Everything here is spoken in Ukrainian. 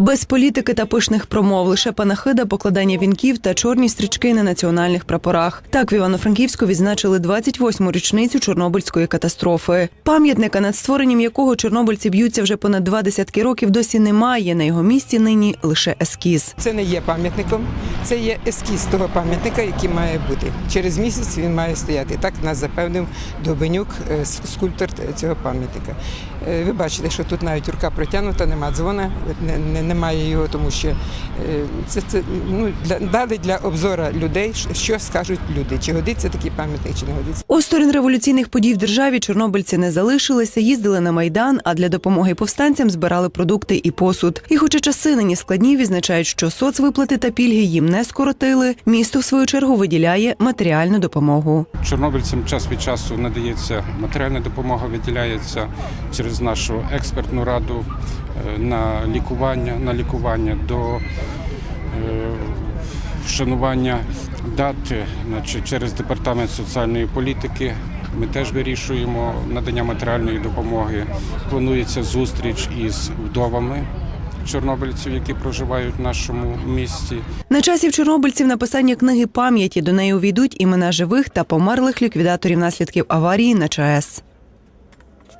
Без політики та пишних промов лише панахида, покладання вінків та чорні стрічки на національних прапорах. Так в Івано-Франківську відзначили 28-му річницю Чорнобильської катастрофи. Пам'ятника, над створенням якого чорнобильці б'ються вже понад два десятки років, досі немає. На його місці нині лише ескіз. Це не є пам'ятником, це є ескіз того пам'ятника, який має бути. Через місяць він має стояти. Так нас запевнив Довбенюк, е, скульптор цього пам'ятника. Е, Ви бачите, що тут навіть рука протягнута, нема дзвона, не- не- немає його, тому що е, це, це ну, для, дали для обзора людей, що- скажуть люди, чи годиться такий пам'ятник, чи не годиться. Осторонь революційних подій в державі чорнобильці не залишилися, їздили на майдан, а для допомоги повстанцям збирали продукти і посуд. І, хоча часи нині складні, відзначають, що соцвиплати та пільги їм не скоротили. Місто в свою чергу виділяє матеріальну допомогу. Чорнобильцям час від часу надається матеріальна допомога, виділяється через нашу експертну раду на лікування, на лікування до е, вшанування дати, значить, через департамент соціальної політики. Ми теж вирішуємо надання матеріальної допомоги. Планується зустріч із вдовами чорнобильців, які проживають в нашому місті. На часі в чорнобильців написання книги пам'яті до неї увійдуть імена живих та померлих ліквідаторів наслідків аварії на ЧАЕС.